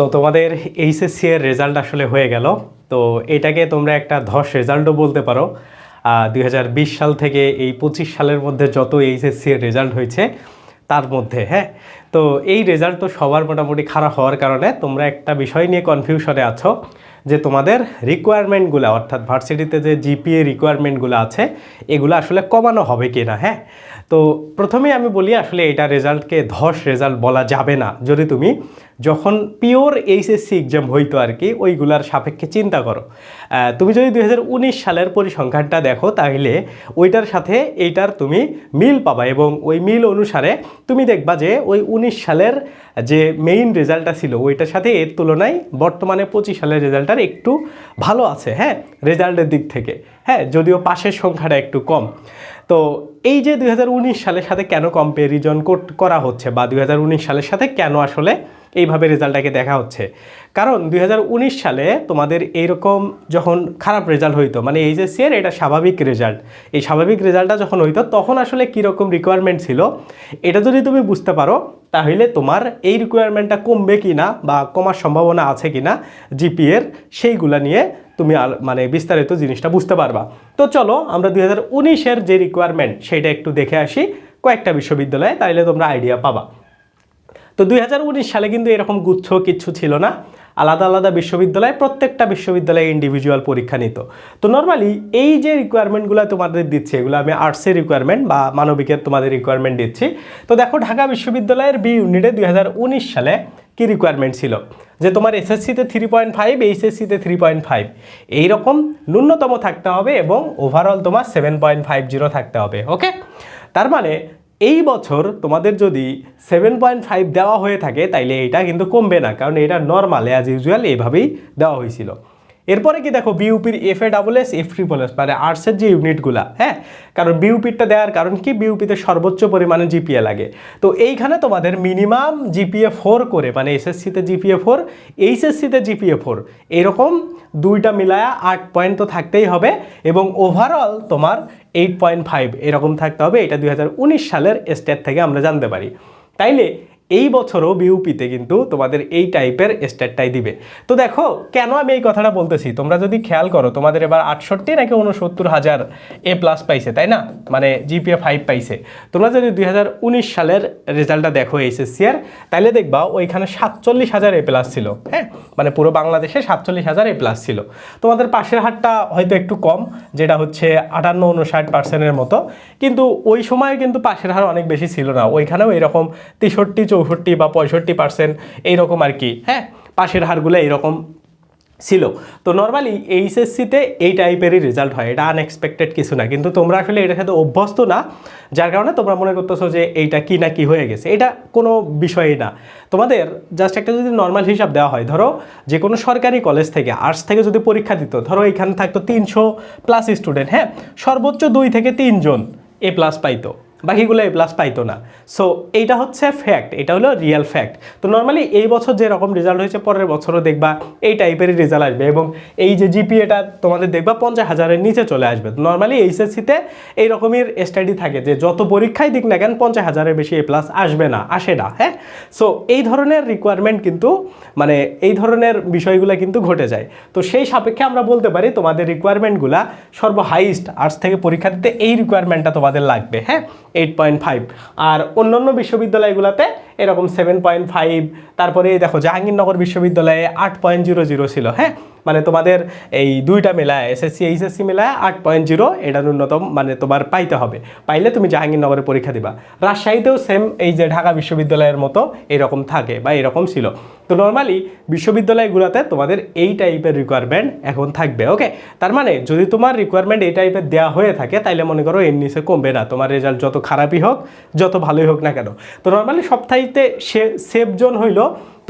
তো তোমাদের এইচএসসি এর রেজাল্ট আসলে হয়ে গেল। তো এটাকে তোমরা একটা ধস রেজাল্টও বলতে পারো। দুই হাজার বিশ সাল থেকে এই পঁচিশ সালের মধ্যে যত এইচএসসি এর রেজাল্ট হয়েছে, তার মধ্যে হ্যাঁ? তো এই রেজাল্ট তো সবার মোটামুটি খারাপ হওয়ার কারণে তোমরা একটা বিষয় নিয়ে কনফিউশনে আছো যে তোমাদের রিকোয়ারমেন্টগুলো অর্থাৎ ভার্সিটিতে যে জিপিএ রিকোয়ারমেন্টগুলো আছে, এগুলো আসলে কমানো হবে কি না হ্যাঁ? তো প্রথমেই আমি বলি আসলে এটা রেজাল্টকে ধস রেজাল্ট বলা যাবে না। যদি তুমি যখন পিওর এইচএসসি এক্সাম হইতো আর কি, ওইগুলার সাপেক্ষে চিন্তা করো। তুমি যদি দু হাজার উনিশ সালের পরিসংখ্যানটা দেখো, তাহলে ওইটার সাথে এইটার তুমি মিল পাবা এবং ওই মিল অনুসারে তুমি দেখবা যে ওই উনিশ সালের যে মেইন রেজাল্টটা ছিল, ওইটার সাথে এর তুলনায় বর্তমানে পঁচিশ সালের রেজাল্টটার একটু ভালো আছে হ্যাঁ রেজাল্টের দিক থেকে। হ্যাঁ যদিও পাশের সংখ্যাটা একটু কম। তো এই যে দুই হাজার উনিশ সালের সাথে কেন কম্প্যারিজন করা হচ্ছে বা দুই হাজার উনিশ সালের সাথে কেন আসলে এইভাবে রেজাল্টটাকে দেখা হচ্ছে? কারণ দুই হাজার উনিশ সালে তোমাদের এইরকম যখন খারাপ রেজাল্ট হইতো মানে এইচএসসি এর এটা স্বাভাবিক রেজাল্ট এই স্বাভাবিক রেজাল্টটা যখন হইতো তখন আসলে কীরকম রিকোয়ারমেন্ট ছিল এটা যদি তুমি বুঝতে পারো, তাহলে তোমার এই রিকোয়ারমেন্টটা কমবে কি না বা কমার সম্ভাবনা আছে কি না জিপিএর সেইগুলা নিয়ে তুমি মানে বিস্তারিত জিনিসটা বুঝতে পারবা। তো চলো, আমরা দুই হাজার উনিশের যে রিকোয়ারমেন্ট সেটা একটু দেখে আসি। কয়েকটা বিশ্ববিদ্যালয়ে তাইলে তোমরা আইডিয়া পাবা। তো দুই হাজার উনিশ সালে কিন্তু এরকম গুচ্ছ কিচ্ছু ছিল না। আলাদা আলাদা বিশ্ববিদ্যালয়ে প্রত্যেকটা বিশ্ববিদ্যালয়ে ইন্ডিভিজুয়াল পরীক্ষা নিত। তো নর্মালি এই যে রিকোয়ারমেন্টগুলো তোমাদের দিচ্ছে, এগুলো আমি আর্টসের রিকোয়ারমেন্ট বা মানবিকের তোমাদের রিকোয়ারমেন্ট দিচ্ছি। তো দেখো, ঢাকা বিশ্ববিদ্যালয়ের বি ইউনিটে দুই হাজার উনিশ সালে কি রিকোয়ারমেন্ট ছিল? যে তোমার এসএসসিতে থ্রি পয়েন্ট ফাইভ এইচএসসিতে থ্রি পয়েন্ট ফাইভ এইরকম ন্যূনতম থাকতে হবে এবং ওভারঅল তোমার সেভেন পয়েন্ট ফাইভ জিরো থাকতে হবে ওকে তার মানে এই বছর তোমাদের যদি সেভেন পয়েন্ট ফাইভ দেওয়া হয়ে থাকে, তাইলে এটা কিন্তু কমবে না, কারণ এটা নর্মাল অ্যাজ ইউজুয়াল এইভাবেই দেওয়া হয়েছিল। এরপরে কি দেখো বিউপির F A double S F triple S মানে আর্টসের যে ইউনিটগুলা হ্যাঁ? কারণ বিউপিরটা দেওয়ার কারণ কি? বিউপিতে সর্বোচ্চ পরিমাণে জিপিএ লাগে। তো এইখানে তোমাদের মিনিমাম জিপিএ ফোর করে মানে এসএসসিতে জিপিএ ফোর এইচএসসিতে জিপিএ ফোর এরকম দুইটা মিলায়া আট পয়েন্ট তো থাকতেই হবে এবং ওভারঅল তোমার এইট পয়েন্ট ফাইভ এরকম থাকতে হবে। এটা দুই হাজার উনিশ সালের স্টেট থেকে আমরা জানতে পারি। তাইলে এই বছরও বিউপিতে কিন্তু তোমাদের এই টাইপের স্টেটটাই দিবে। তো দেখো, কেন আমি এই কথাটা বলতেছি? তোমরা যদি খেয়াল করো, তোমাদের এবার আটষট্টি নাকি উনসত্তর হাজার এ প্লাস পাইছে, তাই না? মানে জিপিএ ফাইভ পাইছে। তোমরা যদি দুই হাজার উনিশ সালের রেজাল্টটা দেখো এইচএসসি এর তাহলে দেখবা ওইখানে সাতচল্লিশ হাজার এ প্লাস ছিল হ্যাঁ? মানে পুরো বাংলাদেশে সাতচল্লিশ হাজার এ প্লাস ছিল। তোমাদের পাশের হারটা হয়তো একটু কম, যেটা হচ্ছে আটান্ন উনষাট পার্সেন্টের মতো। কিন্তু ওই সময় কিন্তু পাশের হার অনেক বেশি ছিল না। ওইখানেও এরকম তেষট্টি চৌষট্টি বা পঁয়ষট্টি পার্সেন্ট এইরকম আর কি হ্যাঁ? পাশের হারগুলো এইরকম ছিল। তো নর্মালি এইচএসসিতে এই টাইপেরই রেজাল্ট হয়, এটা আনএক্সপেক্টেড কিছু না। কিন্তু তোমরা আসলে এটার সাথে অভ্যস্ত না, যার কারণে তোমরা মনে করতেছো যে এইটা কি না কি হয়ে গেছে। এটা কোনো বিষয়ই না। তোমাদের জাস্ট একটা যদি নর্মাল হিসাব দেওয়া হয়, ধরো যে কোনো সরকারি কলেজ থেকে আর্টস থেকে যদি পরীক্ষা দিত, ধরো এখানে থাকতো তিনশো প্লাস স্টুডেন্ট হ্যাঁ? সর্বোচ্চ দুই থেকে তিনজন এ প্লাস পাইতো। বাকিগুলো এ প্লাস পাইতো না। সো এইটা হচ্ছে ফ্যাক্ট এটা হলো রিয়েল ফ্যাক্ট তো নর্মালি এই বছর যেরকম রেজাল্ট হয়েছে, পরের বছরও দেখবা এই টাইপেরই রেজাল্ট আসবে এবং এই যে জিপিএটা তোমাদের দেখবা পঞ্চাশ হাজারের নিচে চলে আসবে। তো নর্মালি এইচএসসিতে এই রকমের স্টাডি থাকে যে যত পরীক্ষায় দিক না কেন পঞ্চাশ হাজারের বেশি এ প্লাস আসবে না, আসে না হ্যাঁ? সো এই ধরনের রিকোয়ারমেন্ট কিন্তু মানে এই ধরনের বিষয়গুলো কিন্তু ঘটে যায়। তো সেই সাপেক্ষে আমরা বলতে পারি তোমাদের রিকোয়ারমেন্টগুলা সর্ব হাইস্ট আর্টস থেকে পরীক্ষা দিতে এই রিকোয়ারমেন্টটা তোমাদের লাগবে হ্যাঁ? এইট পয়েন্ট ফাইভ আর অন্যান্য বিশ্ববিদ্যালয়গুলোতে এরকম সেভেন পয়েন্ট ফাইভ তারপরে দেখো জাহাঙ্গীরনগর বিশ্ববিদ্যালয়ে আট পয়েন্ট জিরো জিরো ছিল হ্যাঁ? মানে তোমাদের এই দুইটা মেলায় এসএসসি এইচএসসি মেলায় আট পয়েন্ট জিরো এটা ন্যূনতম মানে তোমার পাইতে হবে। পাইলে তুমি জাহাঙ্গীরনগরে পরীক্ষা দিবা। রাজশাহীতেও সেম এই যে ঢাকা বিশ্ববিদ্যালয়ের মতো এরকম থাকে বা এরকম ছিল। তো নর্মালি বিশ্ববিদ্যালয়গুলোতে তোমাদের এই টাইপের রিকোয়ারমেন্ট এখন থাকবে ওকে তার মানে যদি তোমার রিকোয়ারমেন্ট এই টাইপের দেওয়া হয়ে থাকে, তাইলে মনে করো এর নিচে কমবে না। তোমার রেজাল্ট যত খারাপই হোক, যত ভালোই হোক না কেন। তো নর্মালি সপ্তাহে সে সেফ জোন হইল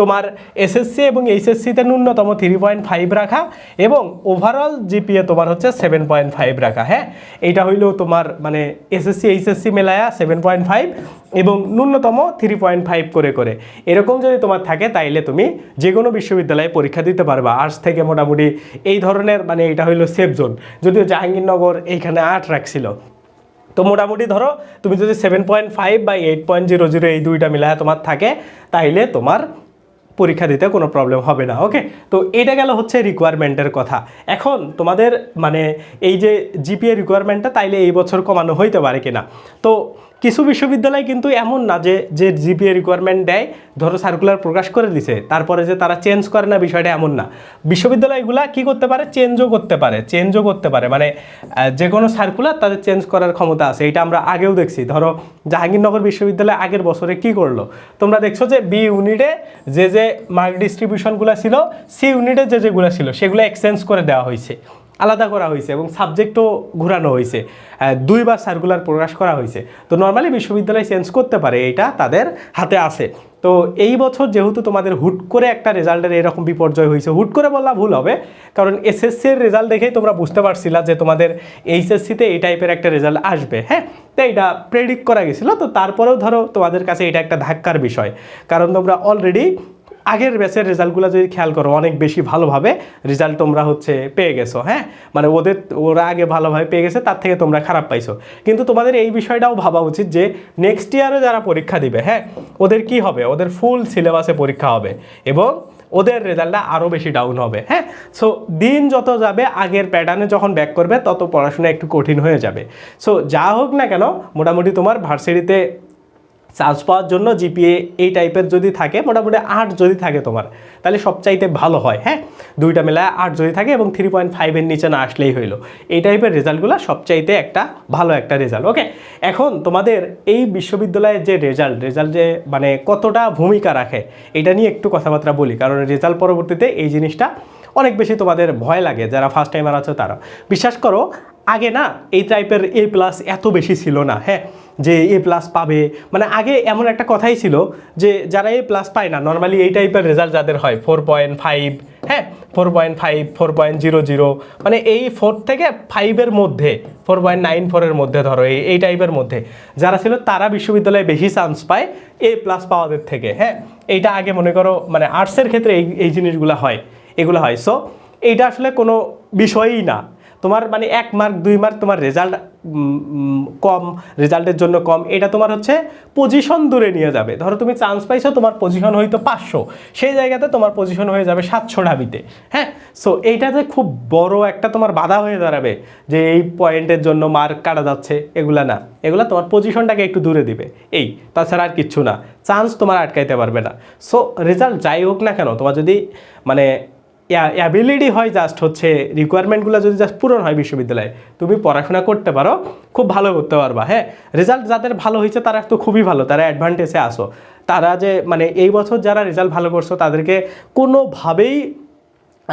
তোমার এসএসসি এবং এইচএসসিতে ন্যূনতম থ্রি পয়েন্ট ফাইভ রাখা এবং ওভারঅল জিপিএ তোমার হচ্ছে সেভেন পয়েন্ট ফাইভ রাখা হ্যাঁ? এইটা হইল তোমার মানে এসএসসি এইচএসসি মেলায়া সেভেন পয়েন্ট ফাইভ এবং ন্যূনতম থ্রি পয়েন্ট ফাইভ করে করে। এরকম যদি তোমার থাকে তাইলে তুমি যে কোনো বিশ্ববিদ্যালয়ে পরীক্ষা দিতে পারবা। আর্টস থেকে মোটামুটি এই ধরনের মানে এটা হইল সেফ জোন যদিও জাহাঙ্গীরনগর এইখানে আর্ট রাখছিল। তো মোটামুটি ধরো তুমি যদি সেভেন পয়েন্ট ফাইভ বা এইট পয়েন্ট জিরো জিরো এই দুইটা মিলায় তোমার থাকে, তাইলে তোমার পরীক্ষা দিতে কোনো প্রবলেম হবে না ওকে তো এটা গেল হচ্ছে রিকোয়ারমেন্টের কথা। এখন তোমাদের মানে এই যে জিপিএ রিকোয়ারমেন্টটা তাইলে এই বছর কমানো হইতে পারে কিনা? তো কিছু বিশ্ববিদ্যালয় কিন্তু এমন না যে যে জিপিএ রিকোয়ারমেন্ট দেয়, ধরো সার্কুলার প্রকাশ করে দিছে, তারপরে যে তারা চেঞ্জ করে না বিষয়টা এমন না। বিশ্ববিদ্যালয়গুলা কি করতে পারে? চেঞ্জও করতে পারে চেঞ্জও করতে পারে। মানে যে কোনো সার্কুলার তাদের চেঞ্জ করার ক্ষমতা আছে, এটা আমরা আগেও দেখছি। ধরো জাহাঙ্গীরনগর বিশ্ববিদ্যালয় আগের বছরে কি করল? তোমরা দেখছ যে বি ইউনিটে যে যে মার্ক ডিস্ট্রিবিউশনগুলো ছিল সি ইউনিটে যে, যেগুলো ছিল, সেগুলো এক্সচেঞ্জ করে দেওয়া হয়েছে। আলাদা করা হয়েছে এবং সাবজেক্টও ঘোরানো হয়েছে। দুইবার সার্কুলার প্রকাশ করা হয়েছে। তো নর্মালি বিশ্ববিদ্যালয় চেঞ্জ করতে পারে, এটা তাদের হাতে আছে। তো এই বছর যেহেতু তোমাদের হুট করে একটা রেজাল্টের এরকম বিপর্যয় হয়েছে, হুট করে বললা ভুল হবে, কারণ এসএসসির রেজাল্ট দেখেই তোমরা বুঝতে পারছিলা যে তোমাদের এইচএসসিতে এই টাইপের একটা রেজাল্ট আসবে হ্যাঁ? তো এটা প্রেডিক্ট করা গেছিল, তো তারপরেও ধরো তোমাদের কাছে এটা একটা ধাক্কার বিষয়। কারণ তোমরা অলরেডি আগের ব্যাচের রেজাল্টগুলো যদি খেয়াল করো, অনেক বেশি ভালোভাবে রেজাল্ট তোমরা হচ্ছে পেয়ে গেছো হ্যাঁ? মানে ওদের, ওরা আগে ভালোভাবে পেয়ে গেছে, তার থেকে তোমরা খারাপ পাইছো। কিন্তু তোমাদের এই বিষয়টাও ভাবা উচিত যে নেক্সট ইয়ারে যারা পরীক্ষা দিবে হ্যাঁ ওদের কি হবে? ওদের ফুল সিলেবাসে পরীক্ষা হবে এবং ওদের রেজাল্টটা আরও বেশি ডাউন হবে হ্যাঁ? সো দিন যত যাবে, আগের প্যাটার্নে যখন ব্যাক করবে, তত পড়াশোনা একটু কঠিন হয়ে যাবে। সো যা হোক না কেন, মোটামুটি তোমার ভার্সিটিতে চান্স পাওয়ার জন্য জিপিএ এই টাইপের যদি থাকে, মোটামুটি আট যদি থাকে তোমার, তাহলে সবচাইতে ভালো হয় হ্যাঁ? দুইটা মেলায় আট যদি থাকে এবং থ্রি পয়েন্ট ফাইভের নিচে না আসলেই হইল। এই টাইপের রেজাল্টগুলো সবচাইতে একটা ভালো একটা রেজাল্ট ওকে এখন তোমাদের এই বিশ্ববিদ্যালয়ের যে রেজাল্ট রেজাল্ট যে মানে কতটা ভূমিকা রাখে, এটা নিয়ে একটু কথাবার্তা বলি, কারণ রেজাল্ট পরবর্তীতে এই জিনিসটা অনেক বেশি তোমাদের ভয় লাগে, যারা ফার্স্ট টাইমার আছে তারা। বিশ্বাস করো, আগে না এই টাইপের এ প্লাস এত বেশি ছিল না হ্যাঁ? যে এ প্লাস পাবে। মানে আগে এমন একটা কথাই ছিল যে যারা এ প্লাস পায় না নর্মালি এই টাইপের রেজাল্ট যাদের হয় ফোর পয়েন্ট ফাইভ হ্যাঁ four point five four point zero zero মানে এই ফোর থেকে ফাইভের মধ্যে ফোর পয়েন্ট নাইন ফোরের মধ্যে ধরো, এই এই টাইপের মধ্যে, যারা ছিল তারা বিশ্ববিদ্যালয়ে বেশি চান্স পায় এ প্লাস পাওয়াদের থেকে হ্যাঁ। এইটা আগে মনে করো মানে আর্টসের ক্ষেত্রে এই এই জিনিসগুলো হয়, এগুলো হয়। সো এইটা আসলে কোনো বিষয়ই না। তোমার মানে এক মার্ক দুই মার্ক তোমার রেজাল্ট কম রেজাল্টের জন্য কম, এটা তোমার হচ্ছে পজিশন দূরে নিয়ে যাবে। ধরো তুমি চান্স পাইছো, তোমার পজিশন হয়তো পাঁচশো, সেই জায়গাতে তোমার পজিশন হয়ে যাবে সাতশো ঢাবিতে হ্যাঁ? সো এইটাতে খুব বড় একটা তোমার বাধা হয়ে দাঁড়াবে যে এই পয়েন্টের জন্য মার্ক কাটা যাচ্ছে, এগুলা না। এগুলা তোমার পজিশনটাকে একটু দূরে দিবে। এই, তাছাড়া আর কিচ্ছু না। চান্স তোমার আটকাইতে পারবে না। সো রেজাল্ট যাই হোক না কেন, তোমার যদি মানে অ্যাবিলিটি হয় জাস্ট হচ্ছে রিকোয়ারমেন্টগুলো যদি জাস্ট পূরণ হয় বিশ্ববিদ্যালয়ে, তুমি পড়াশোনা করতে পারো, খুব ভালো করতে পারবা হ্যাঁ? রেজাল্ট যাদের ভালো হয়েছে তারা তো খুবই ভালো, তারা অ্যাডভান্টেজে আসো। তারা যে মানে এই বছর যারা রেজাল্ট ভালো করছ, তাদেরকে কোনোভাবেই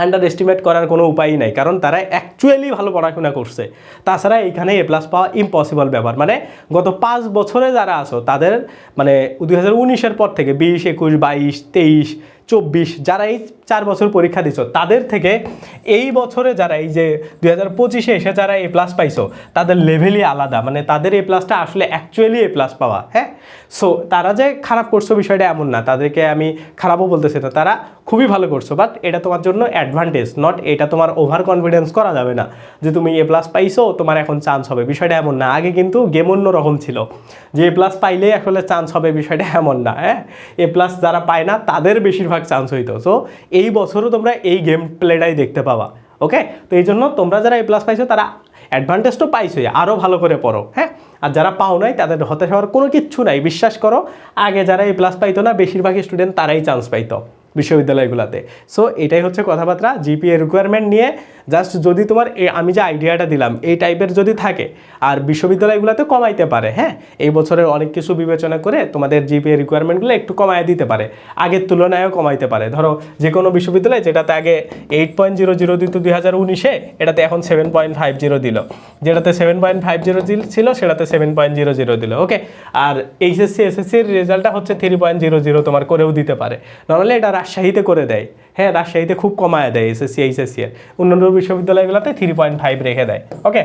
আন্ডার এস্টিমেট করার কোনো উপায়ই নাই, কারণ তারা অ্যাকচুয়ালি ভালো পড়াশোনা করছে। তাছাড়া এখানে এ প্লাস পাওয়া ইম্পসিবল ব্যাপার মানে গত পাঁচ বছরে যারা আসো, তাদের মানে দুই হাজার উনিশের পর থেকে, বিশ, একুশ, বাইশ, তেইশ চব্বিশ, যারা এই চার বছর পরীক্ষা দিছো, তাদের থেকে এই বছরে যারা এই যে দুই হাজার পঁচিশে এসে যারা এ প্লাস পাইছো, তাদের লেভেলই আলাদা। মানে তাদের এ প্লাসটা আসলে অ্যাকচুয়ালি এ প্লাস পাওয়া হ্যাঁ? সো তারা যে খারাপ করছ বিষয়টা এমন না। তাদেরকে আমি খারাপও বলতেছি না। তারা খুবই ভালো করছ বাট এটা তোমার জন্য অ্যাডভান্টেজ নট এটা তোমার ওভার কনফিডেন্স করা যাবে না যে তুমি এ প্লাস পাইছো, তোমার এখন চান্স হবে। বিষয়টা এমন না। আগে কিন্তু গেম অন্য রকম ছিল। যে এ প্লাস পাইলেই আসলে চান্স হবে, বিষয়টা এমন না হ্যাঁ? এ প্লাস যারা পায় না, তাদের বেশিরভাগ চান্স হইতো। সো এই বছরও তোমরা এই গেম প্লেটাই দেখতে পাবা। ওকে তো এই জন্য তোমরা যারা এ প্লাস পাইছো, তারা অ্যাডভান্টেজ তো পাইছোই আরও ভালো করে পড়ো। হ্যাঁ? আর যারা পাও নাই, তাদের হতাশ হওয়ার কোনো কিচ্ছু নাই। বিশ্বাস করো, আগে যারা এ প্লাস পাইতো না, বেশিরভাগ স্টুডেন্ট তারাই চান্স পাইতো বিশ্ববিদ্যালয়গুলোতে। সো এটাই হচ্ছে কথাবার্তা। জিপিএ রিকোয়ারমেন্ট নিয়ে জাস্ট যদি তোমার এ- আমি যে আইডিয়াটা দিলাম, এই টাইপের যদি থাকে, আর বিশ্ববিদ্যালয়গুলোতে কমাইতে পারে হ্যাঁ? এই বছরের অনেক কিছু বিবেচনা করে তোমাদের জিপিএ রিকোয়ারমেন্টগুলো একটু কমায় দিতে পারে। আগের তুলনায়ও কমাইতে পারে। ধরো যে কোনো বিশ্ববিদ্যালয় যেটাতে আগে এইট পয়েন্ট জিরো জিরো দিত দুই হাজার উনিশে, এটাতে এখন সেভেন পয়েন্ট ফাইভ জিরো দিল। যেটাতে সেভেন পয়েন্ট ফাইভ জিরো ছিল সেটাতে সেভেন পয়েন্ট জিরো জিরো দিল ওকে আর এইচএসসি এসএসসির রেজাল্টটা হচ্ছে থ্রি পয়েন্ট জিরো জিরো তোমার করেও দিতে পারে। নর্মালি এটা রাজশাহীতে করে দেয়। হ্যাঁ রাজশাহীতে খুব কমায় দেয় এসএসসি এইচএসসি এর। অন্যান্য বিশ্ববিদ্যালয়গুলোতে থ্রি পয়েন্ট ফাইভ রেখে দেয়। ওকে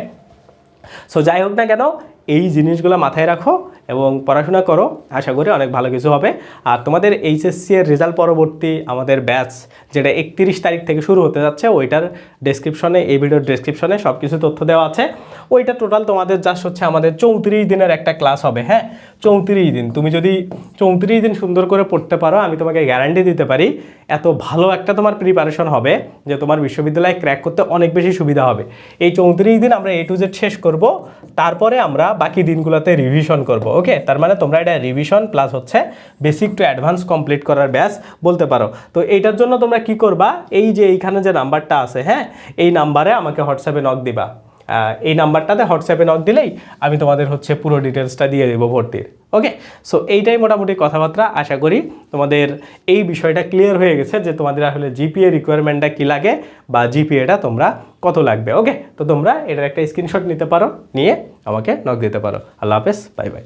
সো যাই হোক না কেন এই জিনিসগুলো মাথায় রাখো এবং পড়াশোনা করো। আশা করি অনেক ভালো কিছু হবে। আর তোমাদের এইচএসসি এর রেজাল্ট পরবর্তী আমাদের ব্যাচ যেটা একত্রিশ তারিখ থেকে শুরু হতে যাচ্ছে, ওইটার ডেসক্রিপশনে এই ভিডিওর ডেসক্রিপশনে সব কিছু তথ্য দেওয়া আছে। ওইটা টোটাল তোমাদের জাস্ট হচ্ছে আমাদের চৌত্রিশ দিনের একটা ক্লাস হবে হ্যাঁ? চৌত্রিশ দিন। তুমি যদি চৌত্রিশ দিন সুন্দর করে পড়তে পারো, আমি তোমাকে গ্যারান্টি দিতে পারি, এত ভালো একটা তোমার প্রিপারেশন হবে যে তোমার বিশ্ববিদ্যালয়ে ক্র্যাক করতে অনেক বেশি সুবিধা হবে। এই চৌত্রিশ দিন আমরা এ টু জেড শেষ করব। তারপরে আমরা বাকি দিনগুলোতে রিভিশন করব ওকে তার মানে তোমরা এটা রিভিশন প্লাস হচ্ছে বেসিক টু অ্যাডভান্স কমপ্লিট করার ব্যাস বলতে পারো। তো এইটার জন্য তোমরা কি করবা? এই যে এইখানে যে নাম্বারটা আছে হ্যাঁ? এই নাম্বারে আমাকে হোয়াটসঅ্যাপে নক দিবা। এই নাম্বারটাতে হোয়াটসঅ্যাপে নক দিলেই আমি তোমাদের হচ্ছে পুরো ডিটেলসটা দিয়ে দেবো ভর্তির ওকে সো এইটাই মোটামুটি কথাবার্তা। আশা করি তোমাদের এই বিষয়টা ক্লিয়ার হয়ে গেছে যে তোমাদের আসলে জিপিএ রিকোয়ারমেন্টটা কী লাগে বা জিপিএটা তোমরা কত লাগবে ওকে তো তোমরা এটার একটা স্ক্রিনশট নিতে পারো, নিয়ে আমাকে নক দিতে পারো। আল্লাহ হাফেজ বাই বাই